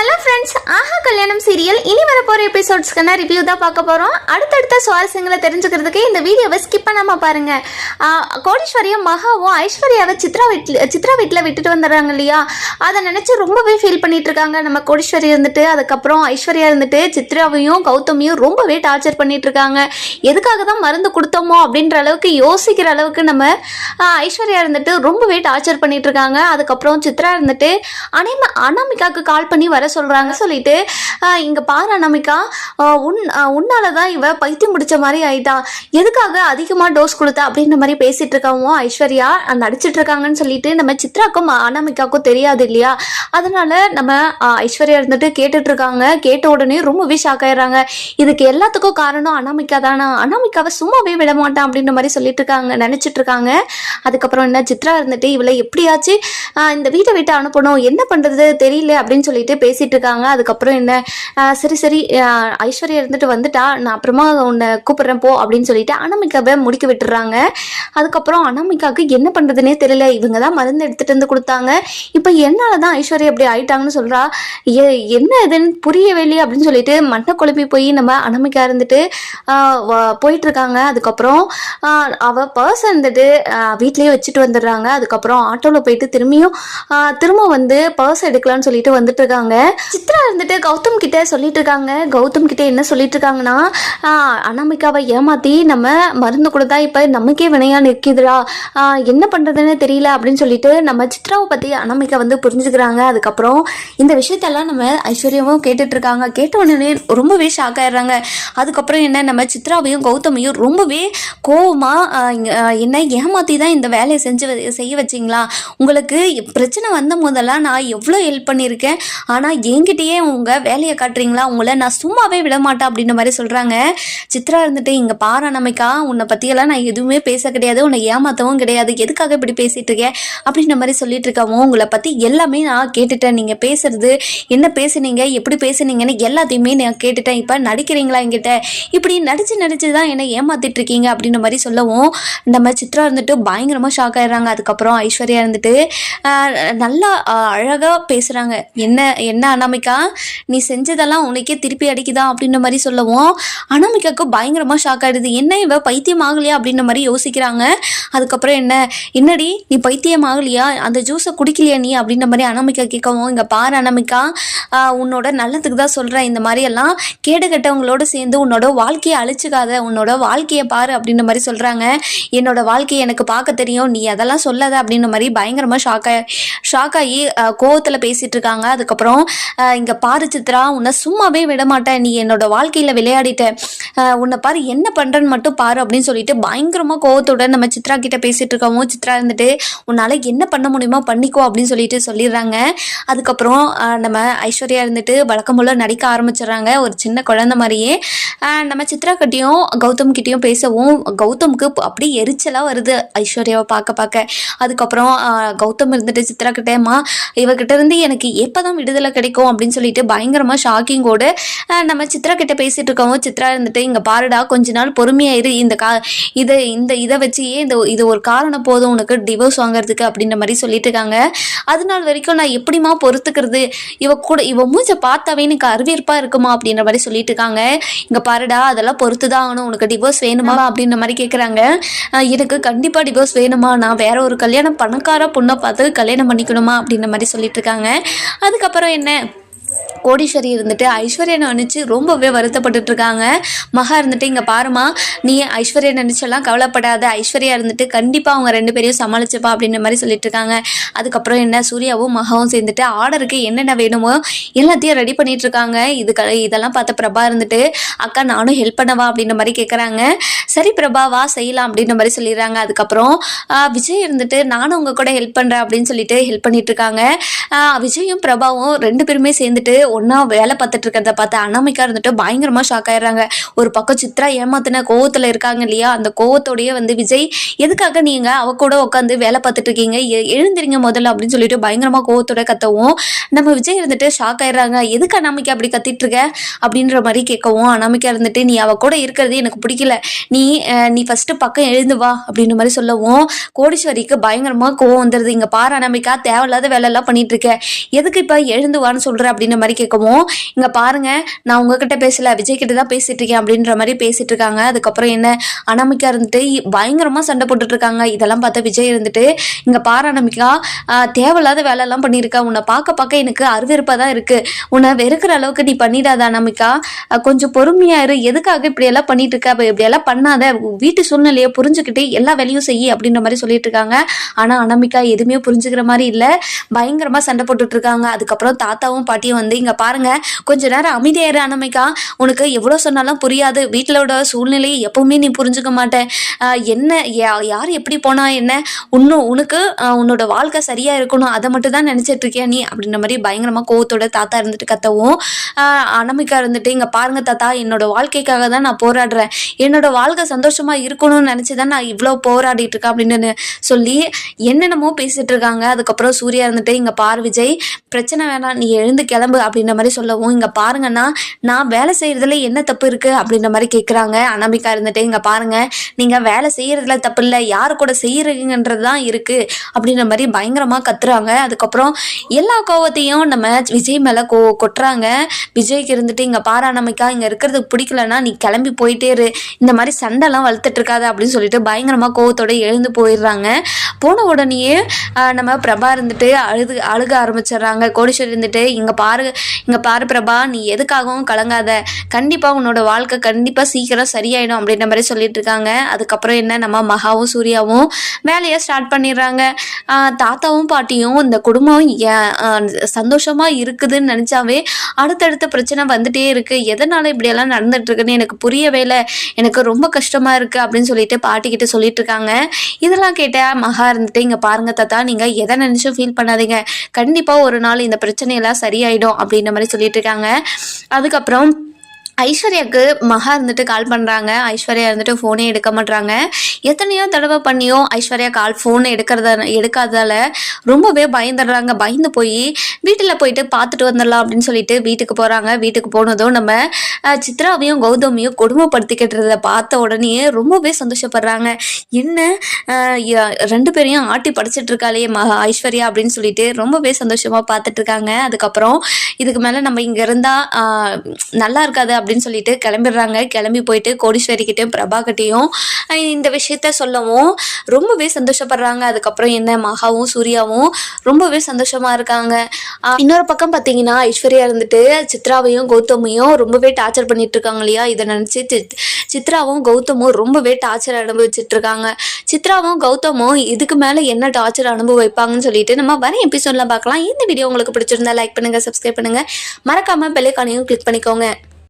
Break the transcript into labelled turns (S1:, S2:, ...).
S1: Ojalá friends ஆஹா கல்யாணம் serial இனி வர போகிற எபிசோட்ஸ்க்கான ரிவ்யூ தான் பார்க்க போகிறோம் அடுத்தடுத்த சுவாரஸ்யங்களை தெரிஞ்சுக்கிறதுக்கு இந்த வீடியோவை ஸ்கிப் பண்ணாமல் பாருங்க. கோடீஸ்வரியும் மகாவும் ஐஸ்வர்யாவை சித்ரா வீட்டில் சித்ரா வீட்டில் விட்டுட்டு வந்துடுறாங்க இல்லையா? அதை நினச்சி ரொம்பவே ஃபீல் பண்ணிட்டு இருக்காங்க. நம்ம கோடீஸ்வரி இருந்துட்டு அதுக்கப்புறம் ஐஸ்வர்யா இருந்துட்டு சித்ராவையும் கௌதமியும் ரொம்பவே டார்ச்சர் பண்ணிட்டு இருக்காங்க. எதுக்காக தான் மருந்து கொடுத்தோமோ அப்படின்ற அளவுக்கு யோசிக்கிற அளவுக்கு நம்ம ஐஸ்வர்யா இருந்துட்டு ரொம்பவே டார்ச்சர் பண்ணிட்டு இருக்காங்க. அதுக்கப்புறம் சித்ரா இருந்துட்டு அனைம அனாமிகாவுக்கு கால் பண்ணி வர சொல்றாங்க சொல்லிட்டு ஆஹ் இங்க பாரு அனாமிகா. உன் ஆஹ் உன்னால தான் இவ பைத்தியம் பிடிச்ச மாதிரி ஆயிட்டா. எதுக்காக அதிகமா டோஸ் கொடுத்தா அப்படின்ற மாதிரி பேசிட்டு இருக்காவும் ஐஸ்வர்யா அந்த நடிச்சிட்டு இருக்காங்கன்னு சொல்லிட்டு நம்ம சித்ராக்கும் அனாமிகாவுக்கும் தெரியாது இல்லையா? அதனால நம்ம ஐஸ்வர்யா இருந்துட்டு கேட்டுட்டு இருக்காங்க. கேட்ட உடனே ரொம்பவே ஷாக் ஆயிடுறாங்க. இதுக்கு எல்லாத்துக்கும் காரணம் அனாமிகா தானா? அனாமிகாவை சும்மாவே விட மாட்டான் அப்படின்ற மாதிரி சொல்லிட்டு இருக்காங்க நினைச்சிட்டு இருக்காங்க. அதுக்கப்புறம் என்ன சித்ரா இருந்துட்டு இவளை எப்படியாச்சு இந்த வீட்டை விட்டு அனுப்பணும் என்ன பண்றது தெரியல அப்படின்னு சொல்லிட்டு பேசிட்டு இருக்காங்க. அதுக்கப்புறம் என்ன? சரி சரி. ஐஸ்வர்யா இருந்துட்டு வந்துட்டா. நான் அப்புறமா உன்னை கூப்பிடுறேன் போ அப்படின்னு சொல்லிட்டு அனாமிகாவை முடிக்க விட்டுறாங்க. அதுக்கப்புறம் அனாமிகாவுக்கு என்ன பண்ணுறதுனே தெரியல. இவங்க தான் மருந்து எடுத்துட்டு வந்து கொடுத்தாங்க. இப்போ என்னால தான் ஐஸ்வர்யா அப்படி ஆயிட்டாங்கன்னு சொல்றா. என்ன இதுன்னு புரியவே இல்லையே அப்படின்னு சொல்லிட்டு மண்ணை குழம்பி போய் நம்ம அனாமிகா இருந்துட்டு போயிட்டுருக்காங்க போயிட்டு இருக்காங்க. அதுக்கப்புறம் அவள் அவ பர்ஸ் இருந்துட்டு ஆஹ் வீட்லயே வச்சுட்டு வந்துடுறாங்க. அதுக்கப்புறம் ஆட்டோவில் போயிட்டு திரும்பியும் திரும்ப வந்து பர்ஸ் எடுக்கலாம்னு சொல்லிட்டு வந்துட்டு இருக்காங்க. சித்ரா இருந்துட்டு கௌதம் கிட்ட சொல்லிட்டு இருக்காங்க. கௌதம் கிட்ட என்ன சொல்லிட்டு இருக்காங்கன்னா அனாமிகாவை ஏமாத்தி நம்ம மருந்து கொடுத்தா இப்ப நமக்கே வினையா நிற்கிதுடா. என்ன பண்றதுன்னு தெரியல அப்படின்னு சொல்லிட்டு நம்ம சித்ராவை பத்தி அனாமிகா வந்து புரிஞ்சுக்கிறாங்க. அதுக்கப்புறம் இந்த விஷயத்தெல்லாம் நம்ம ஐஸ்வர்யாவும் கேட்டுட்டு இருக்காங்க. கேட்ட உடனே ரொம்பவே ஷாக் ஆயிடுறாங்க. அதுக்கப்புறம் என்ன நம்ம சித்ராவையும் கௌதமையும் ரொம்பவே கோவமாக என்ன ஏமாத்தி தான் இந்த வேலையை செஞ்சு வ- செய்ய வச்சிங்களா? உங்களுக்கு பிரச்சனை வந்த போதெல்லாம் நான் எவ்வளோ ஹெல்ப் பண்ணியிருக்கேன். ஆனால் என்கிட்டயே உங்கள் வேலையை காட்டுறீங்களா? உங்களை நான் சும்மாவே விட மாட்டேன் அப்படின்ற மாதிரி சொல்கிறாங்க சித்ரா இருந்துட்டு இங்கே பாரு அனமிக்கா உன்னை பற்றியெல்லாம் நான் எதுவுமே பேச கிடையாது. உன்னை ஏமாற்றவும் கிடையாது. எதுக்காக இப்படி பேசிட்டு இருக்கேன் அப்படின்ற மாதிரி சொல்லிட்டு இருக்கவும் உங்களை பற்றி எல்லாமே நான் கேட்டுட்டேன். நீங்கள் பேசுறது என்ன பேசுனீங்க எப்படி பேசுனீங்கன்னு எல்லாத்தையுமே நான் கேட்டுட்டேன். இப்போ நடிக்கிறீங்களா என்கிட்ட? இப்படி நடிச்சு நடிச்சு தான் என்னை ஏமாத்திட்டு இருக்கீங்க அப்படின்ற மாதிரி சொல்லவும் நம்ம சித்ரா இருந்துட்டு பயங்கரமாக ஷாக் ஆயிடுறாங்க. அதுக்கப்புறம் ஐஸ்வர்யா இருந்துட்டு நல்லா அழகாக பேசுகிறாங்க என்ன என்ன அனாமிகா நீ செஞ்சதெல்லாம் உனக்கே திருப்பி அடிக்குதா அப்படின்ற மாதிரி சொல்லவும் அனாமிகாவுக்கு பயங்கரமாக ஷாக் ஆயிடுது. என்ன இவ பைத்தியம் ஆகலையா அப்படின்ற மாதிரி யோசிக்கிறாங்க. அதுக்கப்புறம் என்ன? என்னடி நீ பைத்தியம் ஆகலையா? அந்த ஜூஸை குடிக்கலையா நீ அப்படின்ற மாதிரி அனாமிகா கேட்கவும் இங்கே பாரு அனாமிகா உன்னோட நல்லதுக்கு தான் சொல்கிறேன் இந்த மாதிரி எல்லாம் கேடு கெட்டவங்களோட சேர்ந்து உன்னோட வாழ்க்கையை அழிச்சுக்காத உன்னோட வாழ்க்கையை பாரு அப்படின்ற மாதிரி சொல்கிறாங்க என்னோட வாழ்க்கையை எனக்கு பார்க்க தெரியும். நீ அதெல்லாம் சொல்லாத அப்படின்ற மாதிரி பயங்கரமாக ஷாக் ஆகி ஷாக் ஆகி கோவத்தில் பேசிகிட்டு இருக்காங்க. அதுக்கப்புறம் இங்கே பாரு சித்ரா உன்னை சும்மாவே விட மாட்டேன் நீ என்னோட வாழ்க்கையில் விளையாடிட்ட உன்னை பாரு என்ன பண்ணுறன்னு மட்டும் பாரு அப்படின்னு சொல்லிட்டு பயங்கரமாக கோவத்தோட நம்ம சித்ரா கிட்ட பேசிகிட்டு இருக்கவும் சித்ரா இருந்துட்டு உன்னால் என்ன பண்ண முடியுமோ பண்ணிக்கோ அப்படின்னு சொல்லிட்டு சொல்லிடுறாங்க. அதுக்கப்புறம் நம்ம ஐஸ்வர்யா இருந்துட்டு வழக்கம் போல் நடிக்க ஆரம்பிச்சிடுறாங்க. ஒரு சின்ன குழந்தை மாதிரியே. நம்ம சித்ரா கிட்டேயும் கௌதம் கிட்டேயும் பேசவும் கௌதமுக்கு அப்படியே எரிச்சலாக வருது ஐஸ்வர்யாவை பார்க்க பார்க்க. அதுக்கப்புறம் கௌதம் இருந்துட்டு சித்ரா கிட்டேம்மா இவகிட்ட இருந்து எனக்கு எப்போதான் விடுதலை கிடைக்கும்? அப்படின்னு சொல்லிட்டு பயங்கரமாக ஷாக்கிங்கோடு நம்ம சித்ரா கிட்ட பேசிட்டு இருக்கவும் சித்ரா இருந்துட்டு இங்கே பாருடா கொஞ்ச நாள் பொறுமையா இரு இந்த கா இதை இந்த இதை வச்சியே இந்த இது ஒரு காரணம் போதும் உனக்கு டிவோர்ஸ் வாங்குறதுக்கு? அப்படின்ற மாதிரி சொல்லிட்டு இருக்காங்க. அது நாள் வரைக்கும் நான் எப்படிம்மா பொறுத்துக்கிறது? இவ கூட இவ மூஞ்ச பார்த்தாவே எனக்கு அறிவியற்பா இருக்குமா? அப்படின்ற மாதிரி சொல்லிட்டு இருக்காங்க. இங்க பாருடா அதெல்லாம் பொறுத்து தான் ஆகணும். உனக்கு டிவோர்ஸ் வேணுமா? அப்படின்ற மாதிரி கேட்குறாங்க எனக்கு கண்டிப்பா டிவோர்ஸ் வேணுமா? நான் வேற ஒரு கல்யாணம் பணக்கார பொண்ணை பார்த்து கல்யாணம் பண்ணிக்கணுமா? அப்படின்ற மாதிரி சொல்லிட்டு இருக்காங்க. அதுக்கப்புறம் என்ன? கோடீஸ்வரி இருந்துட்டு ஐஸ்வர்யா நினச்சி ரொம்பவே வருத்தப்பட்டுட்டு இருக்காங்க மகா இருந்துட்டு இங்கே பாருமா நீ ஐஸ்வர்யா நினச்செல்லாம் கவலைப்படாத. ஐஸ்வர்யா இருந்துட்டு கண்டிப்பாக அவங்க ரெண்டு பேரையும் சமாளிச்சுப்பா அப்படின்ற மாதிரி சொல்லிட்டு இருக்காங்க அதுக்கப்புறம் என்ன சூர்யாவும் மகாவும் சேர்ந்துட்டு ஆர்டருக்கு என்னென்ன வேணுமோ எல்லாத்தையும் ரெடி பண்ணிட்டு இருக்காங்க இது க இதெல்லாம் பார்த்த பிரபா இருந்துட்டு அக்கா நானும் ஹெல்ப் பண்ணவா? அப்படின்ற மாதிரி கேட்குறாங்க சரி பிரபா வா செய்யலாம் அப்படின்ற மாதிரி சொல்லிடுறாங்க. அதுக்கப்புறம் விஜய் இருந்துட்டு நானும் உங்கள் கூட ஹெல்ப் பண்ணுறேன் அப்படின்னு சொல்லிட்டு ஹெல்ப் பண்ணிட்டு இருக்காங்க விஜயும் பிரபாவும் ரெண்டு பேருமே சேர்ந்துட்டு ஒன்றா வேலை பார்த்துட்டு இருக்கிறத பார்த்து அனாமிக்கா இருந்துட்டு பயங்கரமாக ஷாக் ஆயிடுறாங்க. ஒரு பக்கம் சித்ரா ஏமாத்தின கோவத்தில் இருக்காங்க இல்லையா? அந்த கோவத்தோடய வந்து விஜய் எதுக்காக நீங்கள் அவ கூட உட்காந்து வேலை பார்த்துட்டு இருக்கீங்க? எ- எழுந்திரிங்க முதல்ல அப்படின்னு சொல்லிட்டு பயங்கரமாக கோவத்தோட கத்தவும் நம்ம விஜய் இருந்துட்டு ஷாக் ஆயிடுறாங்க. எதுக்கு அனாமிக்கா அப்படி கத்திட்டு இருக்க? அப்படின்ற மாதிரி கேட்கவும் அனாமிக்கா இருந்துட்டு நீ அவ கூட இருக்கிறது எனக்கு பிடிக்கல. நீ நீ ஃபர்ஸ்ட் பக்கம் எழுந்து வா அப்படின்ற மாதிரி சொல்லவும் கோடீஸ்வரிக்கு பயங்கரமாக கோவம் வந்துடுது இங்கே பாரு அனாமிக்கா தேவையில்லாத வேலையெல்லாம் பண்ணிட்டு இருக்க. எதுக்கு இப்போ எழுந்து வான்னு சொல்கிற அப்படின்ற மாதிரி
S2: கேட்கவும் இங்க பாருங்க நான் உங்ககிட்ட பேசல விஜய் கிட்ட தான் பேசிட்டு இருக்கேன் அப்படின்ற மாதிரி பேசிட்டு இருக்காங்க. அதுக்கப்புறம் என்ன அனாமிக்கா இருந்துட்டு பயங்கரமா சண்டை போட்டுட்டு இருக்காங்க. இதெல்லாம் பார்த்தா விஜய் இருந்துட்டு இங்க பாரு அனாமிக்கா தேவையில்லாத வேலையெல்லாம் பண்ணியிருக்கா. உன்னை பார்க்க பார்க்க எனக்கு அருவருப்பா தான் இருக்கு. உன்னை வெறுக்கிற அளவுக்கு நீ பண்ணிடாத அனாமிக்கா கொஞ்சம் பொறுமையா இரு. எதுக்காக இப்படி எல்லாம் பண்ணிட்டு இருக்க? அப்ப இப்படி எல்லாம் பண்ணாத. வீட்டு சூழ்நிலையை புரிஞ்சுக்கிட்டு எல்லா வேலையும் செய்ய அப்படின்ற மாதிரி சொல்லிட்டு இருக்காங்க. ஆனா அனாமிக்கா எதுவுமே புரிஞ்சுக்கிற மாதிரி இல்ல. பயங்கரமா சண்டை போட்டுட்டு இருக்காங்க. அதுக்கப்புறம் தாத்தாவும் பாட்டியும் வந்து இங்க பாருங்க கொஞ்ச நேரம் அமைதியாயிரு அனாமிகா. உனக்கு எவ்வளவு சொன்னாலும் புரியாது. வீட்டிலோட சூழ்நிலையை எப்பவுமே நீ புரிஞ்சுக்க மாட்டேன். என்ன யா- யார் எப்படி போனா என்ன? இன்னும் உனக்கு உன்னோட வாழ்க்கை சரியா இருக்கணும். அதை மட்டும் தான் நினைச்சிட்டு இருக்கியா நீ? அப்படின்ற மாதிரி பயங்கரமா கோவத்தோட தாத்தா இருந்துட்டு கத்தவும். அனமிக்கா இருந்துட்டு இங்க பாருங்க தாத்தா என்னோட வாழ்க்கைக்காக தான் நான் போராடுறேன். என்னோட வாழ்க்கை சந்தோஷமா இருக்கணும்னு நினச்சி தான் நான் இவ்வளோ போராடிட்டு இருக்கேன் அப்படின்னு சொல்லி என்னென்னமோ பேசிட்டு இருக்காங்க. அதுக்கப்புறம் சூர்யா இருந்துட்டு இங்க பார் விஜய் பிரச்சனை வேணாம். நீ எழுந்து கிளம்பு. அப்படின்ற மாதிரி சொல்லவும் இங்க பாருங்கன்னா நான் வேலை செய்யறதுல என்ன தப்பு இருக்கு அப்படின்ற மாதிரி கேட்குறாங்க அனாமிகா இருந்துட்டு இங்க பாருங்க நீங்க வேலை செய்யறதுல தப்பு இல்லை யாரு கூட செய்கிறீங்கன்றது தான் இருக்கு அப்படின்ற மாதிரி பயங்கரமா கத்துறாங்க. அதுக்கப்புறம் எல்லா கோவத்தையும் நம்ம விஜய் மேல கோ கொட்டுறாங்க. விஜய்க்கு இருந்துட்டு இங்க பாரு அனாமிகா இங்க இருக்கிறது பிடிக்கலன்னா நீ கிளம்பி போயிட்டே இரு. இந்த மாதிரி சண்டைலாம் வளர்த்துட்டு இருக்காது அப்படின்னு சொல்லிட்டு பயங்கரமா கோவத்தோட எழுந்து போயிடுறாங்க. போன உடனேயே நம்ம பிரபா இருந்துட்டு அழுது அழுக ஆரம்பிச்சிடுறாங்க. கோடீஸ்வரி இருந்துட்டு இங்க பாரு இங்கே பாரு பிரபா நீ எதுக்காகவும் கலங்காத. கண்டிப்பாக உன்னோட வாழ்க்கை கண்டிப்பாக சீக்கிரம் சரியாயிடும் அப்படின்ற மாதிரி சொல்லிட்டு இருக்காங்க. அதுக்கப்புறம் என்ன? நம்ம மகாவும் சூர்யாவும் வேலையை ஸ்டார்ட் பண்ணிடுறாங்க. தாத்தாவும் பாட்டியும் இந்த குடும்பம் ஏன், இருக்குதுன்னு நினச்சாவே அடுத்தடுத்த பிரச்சனை வந்துட்டே இருக்குது எதனால் இப்படியெல்லாம் நடந்துட்டுருக்குன்னு எனக்கு புரியவே இல்லை. எனக்கு ரொம்ப கஷ்டமாக இருக்குது அப்படின்னு சொல்லிட்டு பாட்டிக்கிட்ட சொல்லிட்டு இருக்காங்க. இதெல்லாம் கேட்ட மகா இருந்துட்டு இங்கே பாருங்க தாத்தா நீங்கள் எதை நினச்சும் ஃபீல் பண்ணாதீங்க. கண்டிப்பாக ஒரு நாள் இந்த பிரச்சனையெல்லாம் சரியாயிடும். அப்படின்ற மாதிரி சொல்லிட்டு இருக்காங்க அதுக்கப்புறம் ஐஸ்வர்யாவுக்கு மகா இருந்துட்டு கால் பண்ணுறாங்க ஐஸ்வர்யா இருந்துட்டு ஃபோனே எடுக்க மாட்றாங்க. எத்தனையோ தடவை பண்ணியும் ஐஸ்வர்யா கால் ஃபோன் எடுக்கிறத எடுக்காததால ரொம்பவே பயந்துடுறாங்க. பயந்து போய் வீட்டில் போயிட்டு பார்த்துட்டு வந்துடலாம் அப்படின்னு சொல்லிட்டு வீட்டுக்கு போகிறாங்க வீட்டுக்கு போனதும் நம்ம சித்ராவையும் கௌதமியும் கொடுமைப்படுத்திக்கிட்டதை பார்த்த உடனே ரொம்பவே சந்தோஷப்படுறாங்க. என்ன? ய- ரெண்டு பேரையும் ஆட்டி படிச்சுட்டு இருக்காளே மகா ஐஸ்வர்யா அப்படின்னு சொல்லிட்டு ரொம்பவே சந்தோஷமாக பார்த்துட்டு இருக்காங்க. அதுக்கப்புறம் இதுக்கு மேலே நம்ம இங்கே இருந்தால் நல்லா இருக்காது அப்படின்னு சொல்லிட்டு கிளம்பிடுறாங்க. கிளம்பி போயிட்டு கோடீஸ்வரி கிட்டேயும் பிரபா இந்த விஷயத்த சொல்லவும் ரொம்பவே சந்தோஷப்படுறாங்க. அதுக்கப்புறம் என்ன? மகாவும் சூர்யாவும் ரொம்பவே சந்தோஷமா இருக்காங்க. இன்னொரு பக்கம் பார்த்தீங்கன்னா ஐஸ்வர்யா இருந்துட்டு சித்ராவையும் கௌதமையும் ரொம்பவே டார்ச்சர் பண்ணிட்டு இருக்காங்க இல்லையா? இதை நினச்சி சித்ராவும் கௌதமும் ரொம்பவே டார்ச்சர் அனுபவிச்சுட்டு இருக்காங்க சித்ராவும் கௌதமும் இதுக்கு மேலே என்ன டார்ச்சர் அனுபவிப்பாங்கன்னு சொல்லிட்டு நம்ம வர எபிசோட்ல பார்க்கலாம். இந்த வீடியோ உங்களுக்கு பிடிச்சிருந்தா லைக் பண்ணுங்க சப்ஸ்கிரைப் பண்ணுங்க. மறக்காம பெல்லைக்கானையும் கிளிக் பண்ணிக்கோங்க.